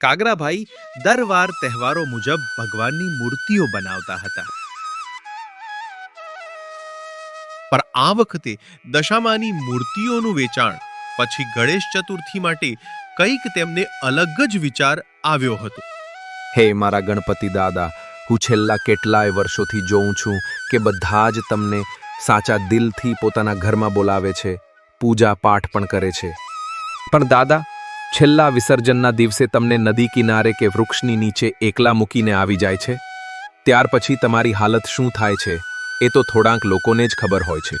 કાગરાભાઈ દર વાર તહેવારો મુજબ ભગવાનની મૂર્તિઓ બનાવતા હતા. પણ આ વખતે દશામાની મૂર્તિઓનું વેચાણ, પછી ગણેશ ચતુર્થી માટે કંઈક તેમને અલગ જ વિચાર આવ્યો હતો. હે મારા ગણપતિ દાદા, હું છેલ્લા કેટલાય વર્ષોથી જોઉં છું કે બધા જ તમને સાચા દિલથી પોતાના ઘરમાં બોલાવે છે પૂજા પાઠ પણ કરે છે. પણ દાદા છેલ્લા વિસર્જનના દિવસે તમને નદી કિનારે કે વૃક્ષની નીચે એકલા મૂકીને આવી જાય છે? ત્યાર પછી તમારી હાલત શું થાય છે? એ તો થોડાંક લોકોને જ ખબર હોય છે.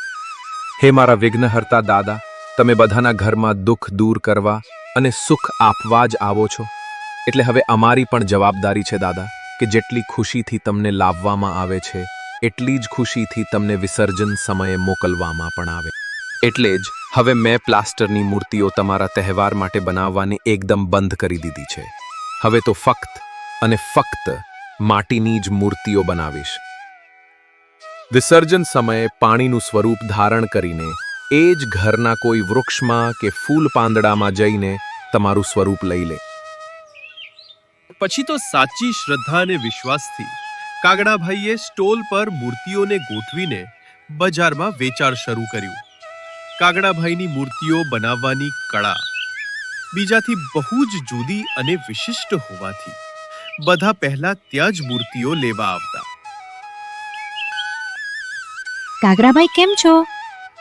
હે મારા વિઘ્નહર્તા દાદા, તમે બધાના ઘરમાં દુઃખ દૂર કરવા અને સુખ આપવા જ આવો છો? એટલે હવે અમારી પણ જવાબદારી છે દાદા, કે જેટલી ખુશીથી તમને લાવવામાં આવે છે, એટલી જ ખુશીથી તમને વિસર્જન સમયે મોકલવામાં પણ આવે. એટલે જ હવે મેં પ્લાસ્ટરની મૂર્તિઓ તમારા તહેવાર માટે બનાવવાની એકદમ બંધ કરી દીધી છે. હવે તો ફક્ત અને ફક્ત માટીની જ મૂર્તિઓ બનાવીશ. વિસર્જન સમયે પાણીનું સ્વરૂપ ધારણ કરીને એ જ ઘરના કોઈ વૃક્ષમાં કે ફૂલ પાંદડામાં જઈને તમારું સ્વરૂપ લઈ લે. પછી તો સાચી શ્રદ્ધા અને વિશ્વાસથી કાગડાભાઈએ સ્ટોલ પર મૂર્તિઓને ગોઠવીને બજારમાં વેચાણ શરૂ કર્યું. કાગડાભાઈની મૂર્તિઓ બનાવવાની કળા બીજાથી બહુ જ જુદી અને વિશિષ્ટ હોવાથી બધા પહેલા ત્યાં જ મૂર્તિઓ લેવા આવતા. કાગડાભાઈ કેમ છો?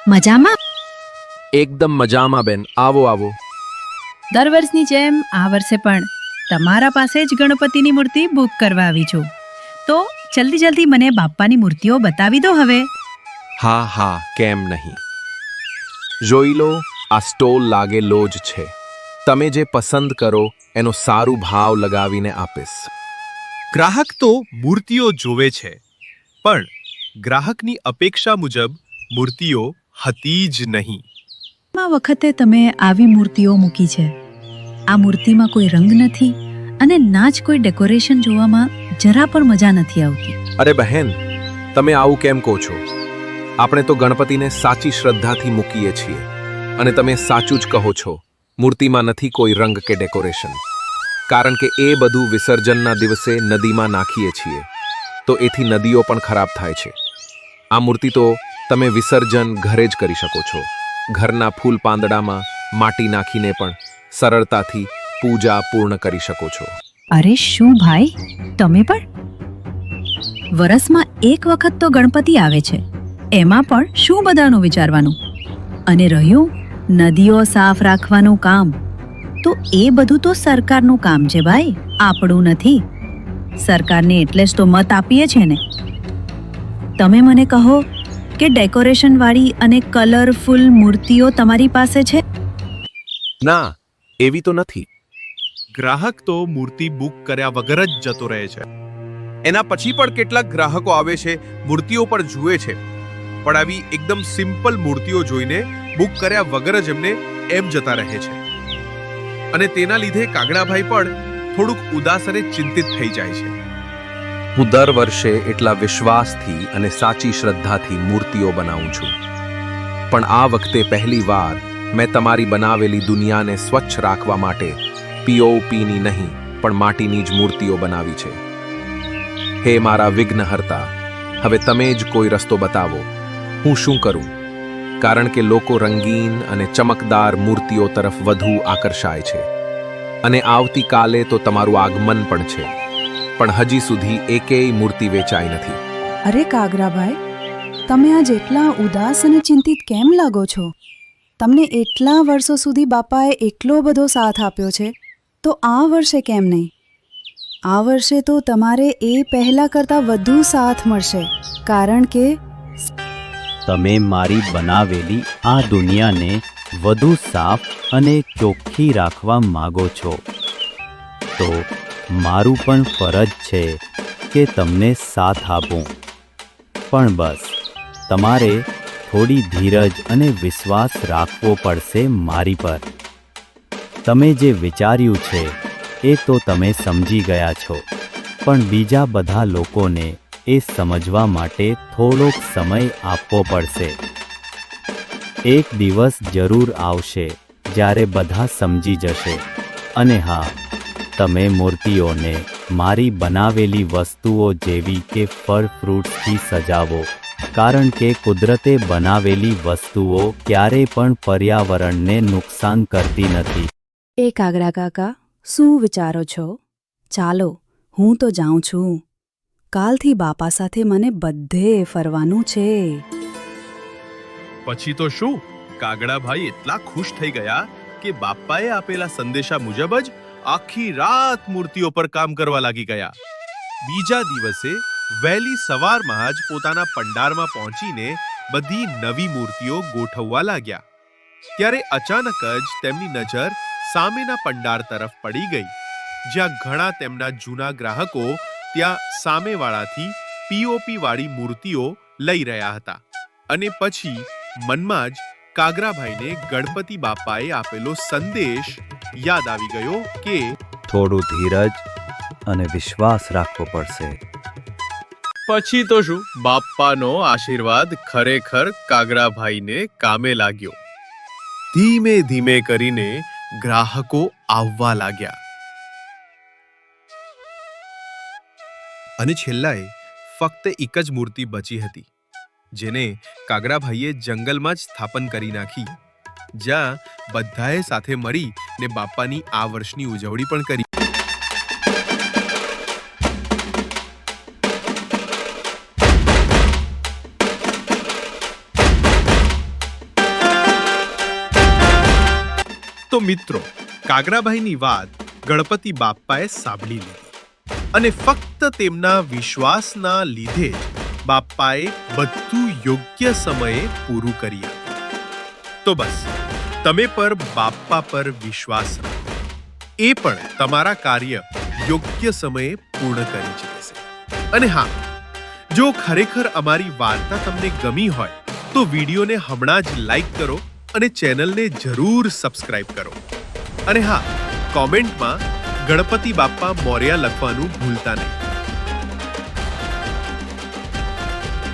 મજામાં? એકદમ મજામાં બેન. આવો આવો. દર વર્ષની જેમ આ વર્ષે પણ તમારા પાસે જ ગણપતિની મૂર્તિ બુક કરવા આવી છું. તો જલ્દી જલ્દી મને બાપ્પાની મૂર્તિઓ બતાવી દો હવે. હા હા કેમ નહીં. જોઈ લો આ સ્ટોલ લાગેલો જ છે. તમે જે પસંદ કરો એનો સારું ભાવ લગાવીને આપીશ. ગ્રાહક તો મૂર્તિઓ જોવે છે પણ ગ્રાહકની અપેક્ષા મુજબ મૂર્તિઓ હતી જ નહીં. આ વખતે તમે આવી મૂર્તિઓ મૂકી છે. આ મૂર્તિમાં કોઈ રંગ નથી અને ના જ કોઈ ડેકોરેશન જોવામાં જરા પણ મજા નથી આવતી. અરે બહેન તમે આવું કેમ કહો છો? આપણે તો ગણપતિને સાચી શ્રદ્ધાથી મૂકીએ છીએ. અને તમે સાચું જ કહો છો, મૂર્તિમાં નથી કોઈ રંગ કે ડેકોરેશન. કારણ કે એ બધું વિસર્જનના દિવસે નદીમાં નાખીએ છીએ. તો એથી નદીઓ પણ ખરાબ થાય છે. આ મૂર્તિ તો તમે વિસર્જન ઘરે જ કરી શકો છો. ઘરના ફૂલ પાંદડામાં માટી નાખીને પણ સરળતાથી પૂજા પૂર્ણ કરી શકો છો. અરે શું ભાઈ? તમે પણ? વરસમાં એક વખત તો ગણપતિ આવે છે. એમાં પણ શું બધાનું વિચારવાનું? અને રહ્યું નદીઓ સાફ રાખવાનું કામ. તો એ બધું તો સરકારનું કામ છે ભાઈ આપણું નથી. સરકારને એટલે જ તો મત આપીએ છે ને. તમે મને કહો કે ડેકોરેશનવાળી અને કલરફુલ મૂર્તિઓ તમારી પાસે છે? ના એવી તો નથી. ગ્રાહક તો મૂર્તિ બુક કર્યા વગર જ જતો રહે છે. એના પછી પણ કેટલાક ગ્રાહકો આવે છે મૂર્તિઓ પર જુએ છે. પણ આવી એકદમ સિમ્પલ મૂર્તિઓ જોઈને બુક કર્યા વગર જ એમને એમ જતા રહે છે. અને તેના લીધે કાગડાભાઈ પણ થોડુંક ઉદાસ અને ચિંતિત થઈ જાય છે. હું દર વર્ષે એટલા વિશ્વાસથી અને સાચી શ્રદ્ધાથી મૂર્તિઓ બનાવું છું. પણ આ વખતે પહેલી વાર મેં તમારી બનાવેલી દુનિયાને સ્વચ્છ રાખવા માટે પીઓપીની નહીં, પણ માટીની જ મૂર્તિઓ બનાવી છે. હે મારા વિઘ્નહર્તા, હવે તમે જ કોઈ રસ્તો બતાવો. હું શું કરું? કારણ કે લોકો રંગીન અને ચમકદાર મૂર્તિઓ તરફ વધુ આકર્ષાય છે. અને આવતીકાલે તો તમારું આગમન પણ છે. પણ હજી સુધી એકેય મૂર્તિ વેચાઈ નથી. અરે કાગરાભાઈ, તમે આજ એટલા ઉદાસ અને ચિંતિત કેમ લાગો છો? તમને એટલા વર્ષો સુધી બાપાએ એટલો બધો સાથ આપ્યો છે, તો આ વર્ષે કેમ નહીં? આ વર્ષે તો તમારે એ પહેલા કરતાં વધુ સાથ મળશે, કારણ કે તમે મારી બનાવેલી આ દુનિયાને વધુ સાફ અને ચોખ્ખી રાખવા માગો છો. તો મારું પણ ફરજ છે કે તમને સાથ આપું. પણ બસ, તમારે થોડી ધીરજ અને વિશ્વાસ રાખવો પડશે મારી પર. તમે જે વિચાર્યું છે એ તો તમે સમજી ગયા છો. પણ બીજા બધા લોકોને એ સમજવા માટે થોડોક સમય આપવો પડશે. એક દિવસ જરૂર આવશે, જ્યારે બધા સમજી જશે. અને હા, તમે મૂર્તિઓને મારી બનાવેલી વસ્તુઓ જેવી કે ફળ ફ્રૂટથી સજાવો, કારણ કે કુદરતે બનાવેલી વસ્તુઓ ક્યારે પણ પર્યાવરણને નુકસાન કરતી નથી. એ કાગડા કાકા, શું વિચારો છો? ચાલો, હું તો જાઉં છું. કાલથી બાપા સાથે મને બધે ફરવાનું છે. પછી તો શું? કાગડાભાઈ એટલા ખુશ થઈ ગયા કે બાપાએ આપેલા સંદેશા મુજબ જ આખી રાત મૂર્તિઓ પર કામ કરવા લાગી ગયા. બીજા દિવસે વહેલી સવારમાં જ પોતાના પંડારમાં પહોંચીને બધી નવી મૂર્તિઓ ગોઠવવા લાગ્યા. ત્યારે અચાનક જ તેમની નજર સામેના પંડાર તરફ પડી ગઈ, જ્યાં ઘણા તેમના જૂના ગ્રાહકો ત્યાં સામેવાળાથી પીઓપી વાળી મૂર્તિઓ લઈ રહ્યા હતા અને પછી મનમાં જ કાગરાભાઈને ગણપતિ બાપાએ આપેલો સંદેશ યાદ આવી ગયો કે થોડું ધીરજ અને વિશ્વાસ રાખવો પડશે. પછી તો શું? બાપાનો આશીર્વાદ ખરેખર કાગરાભાઈને કામે લાગ્યો. ધીમે ધીમે કરીને ગ્રાહકો આવવા લાગ્યા. અને છેલ્લાએ ફક્ત એક જ મૂર્તિ બચી હતી, જેને કાગરાભાઈએ જંગલમાં જ સ્થાપન કરી નાખી, જ્યાં બધાએ સાથે મળી ને બાપાની આ વર્ષની ઉજવણી પણ કરી. તો મિત્રો, કાગરાભાઈની વાત ગણપતિ બાપ્પાએ સાંભળી લીધી. અને ફક્ત તેમના વિશ્વાસના લીધે જ બાપ્પાએ બધું યોગ્ય સમયે પૂરું કરી તો બસ, તમે પર બાપ્પા પર વિશ્વાસ રાખો. એ પણ તમારા કાર્ય યોગ્ય સમયે પૂર્ણ કરી જશે અને હા, જો ખરેખર અમારી વાર્તા તમને ગમી હોય, તો વિડીયોને હમણાં જ લાઈક કરો અને ચેનલને જરૂર સબસ્ક્રાઇબ કરો. અને હા, કોમેન્ટમાં ગણપતિ બાપ્પા મોર્યા લખવાનું ભૂલતા નહીં.